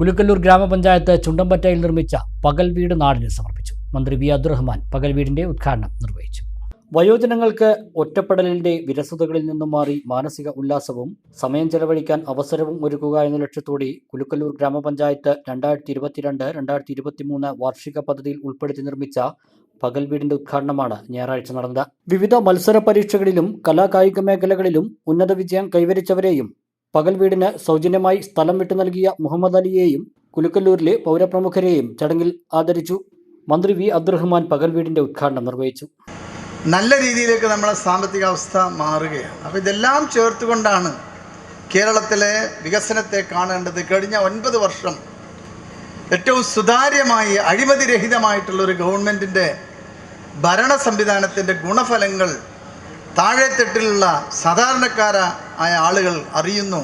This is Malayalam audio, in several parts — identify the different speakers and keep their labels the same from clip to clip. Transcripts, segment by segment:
Speaker 1: കുലുക്കല്ലൂർ ഗ്രാമപഞ്ചായത്ത് ചുണ്ടമ്പറ്റയിൽ നിർമ്മിച്ച പകൽ വീട് നാടിന് സമർപ്പിച്ചു. മന്ത്രി വി അബ്ദുറഹ്മാൻ പകൽ വീടിന്റെ ഉദ്ഘാടനം നിർവഹിച്ചു. വയോജനങ്ങൾക്ക് ഒറ്റപ്പെടലിന്റെ വിരസതകളിൽ നിന്നും മാറി മാനസിക ഉല്ലാസവും സമയം ചെലവഴിക്കാൻ അവസരവും ഒരുക്കുക എന്ന ലക്ഷ്യത്തോടെ കുലുക്കല്ലൂർ ഗ്രാമപഞ്ചായത്ത് രണ്ടായിരത്തി ഇരുപത്തിരണ്ട് രണ്ടായിരത്തി ഇരുപത്തിമൂന്ന് വാർഷിക പദ്ധതിയിൽ ഉൾപ്പെടുത്തി നിർമ്മിച്ച പകൽ വീടിന്റെ ഉദ്ഘാടനമാണ് ഞായറാഴ്ച നടന്നത്. വിവിധ മത്സര പരീക്ഷകളിലും കലാകായിക മേഖലകളിലും ഉന്നത വിജയം കൈവരിച്ചവരെയും പകൽ വീടിന് സൗജന്യമായി സ്ഥലം വിട്ടു നൽകിയ മുഹമ്മദ് അലിയെയും കുലുക്കല്ലൂരിലെ പൗരപ്രമുഖരെയും ചടങ്ങിൽ ആദരിച്ചു. മന്ത്രി വി. അബ്ദുറഹ്മാൻ പകൽ വീടിന്റെ ഉദ്ഘാടനം നിർവഹിച്ചു.
Speaker 2: നല്ല രീതിയിലേക്ക് നമ്മുടെ സാമ്പത്തിക അവസ്ഥ മാറുകയാണ്. അപ്പോൾ ഇതെല്ലാം ചേർത്തുകൊണ്ടാണ് കേരളത്തിലെ വികസനത്തെ കാണേണ്ടത് കഴിഞ്ഞ ഒൻപത് വർഷം ഏറ്റവും സുതാര്യമായി അഴിമതിരഹിതമായിട്ടുള്ള ഒരു ഗവൺമെന്റിന്റെ ഭരണ സംവിധാനത്തിന്റെ ഗുണഫലങ്ങൾ താഴെത്തട്ടിലുള്ള സാധാരണക്കാരായ ആളുകൾ അറിയുന്നു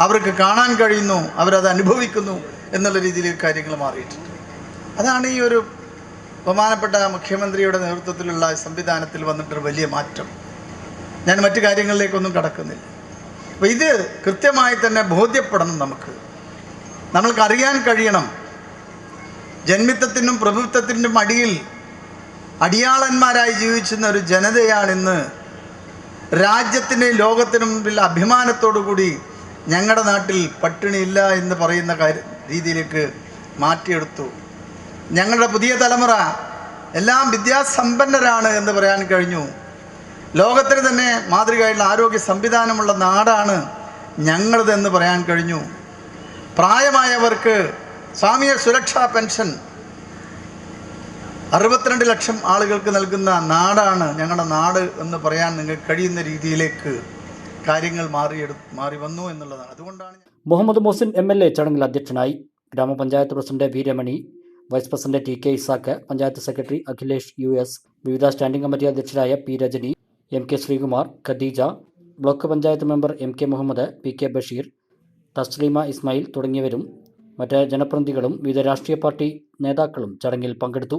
Speaker 2: അവർക്ക് കാണാൻ കഴിയുന്നു അവരത് അനുഭവിക്കുന്നു എന്നുള്ള രീതിയിൽ കാര്യങ്ങൾ മാറിയിട്ടുണ്ട്. അതാണ് ഈ ഒരു ബഹുമാനപ്പെട്ട മുഖ്യമന്ത്രിയുടെ നേതൃത്വത്തിലുള്ള സംവിധാനത്തിൽ വന്നിട്ടൊരു വലിയ മാറ്റം. ഞാൻ മറ്റു കാര്യങ്ങളിലേക്കൊന്നും കടക്കുന്നില്ല. അപ്പോൾ ഇത് കൃത്യമായി തന്നെ ബോധ്യപ്പെടണം നമുക്ക്. നമ്മൾക്ക് അറിയാൻ കഴിയണം. ജന്മിത്തത്തിനും പ്രഭുത്വത്തിനും അടിയിൽ അടിയാളന്മാരായി ജീവിച്ചിരുന്ന ഒരു ജനതയാണിന്ന് രാജ്യത്തിന്റെയും ലോകത്തിനും മുമ്പിൽ അഭിമാനത്തോടു കൂടി ഞങ്ങളുടെ നാട്ടിൽ പട്ടിണിയില്ല എന്ന് പറയുന്ന കാര്യ രീതിയിലേക്ക് മാറ്റിയെടുത്തു. ഞങ്ങളുടെ പുതിയ തലമുറ എല്ലാം വിദ്യാസമ്പന്നരാണ് എന്ന് പറയാൻ കഴിഞ്ഞു. ലോകത്തിന് തന്നെ മാതൃകയായുള്ള ആരോഗ്യ സംവിധാനമുള്ള നാടാണ് ഞങ്ങളതെന്ന് പറയാൻ കഴിഞ്ഞു. പ്രായമായവർക്ക് സ്വാമിയ സുരക്ഷാ പെൻഷൻ അറുപത്തിരണ്ട് ലക്ഷം ആളുകൾക്ക് നൽകുന്ന നാടാണ് ഞങ്ങളുടെ നാട് എന്ന് പറയാൻ നിങ്ങൾക്ക് കഴിയുന്ന രീതിയിലേക്ക് കാര്യങ്ങൾ മാറിയെടു മാറി വന്നു എന്നുള്ളതാണ്. അതുകൊണ്ടാണ്
Speaker 1: Muhammad Mohsin M L A ചടങ്ങിൽ അധ്യക്ഷനായി ഗ്രാമപഞ്ചായത്ത് president V Ramani vice president T K Isaac panchayat secretary Akhilesh U S വിവിധ standing committee അധ്യക്ഷരായ P Rajani M K Sreekumar Khadeeja block panchayat member M K Muhammad P K Basheer Thasleema Ismail തുടങ്ങിയവരും മറ്റ് ജനപ്രതിനിധികളും വിവിധ രാഷ്ട്രീയ പാർട്ടി നേതാക്കളും ചടങ്ങിൽ പങ്കെടുത്തു.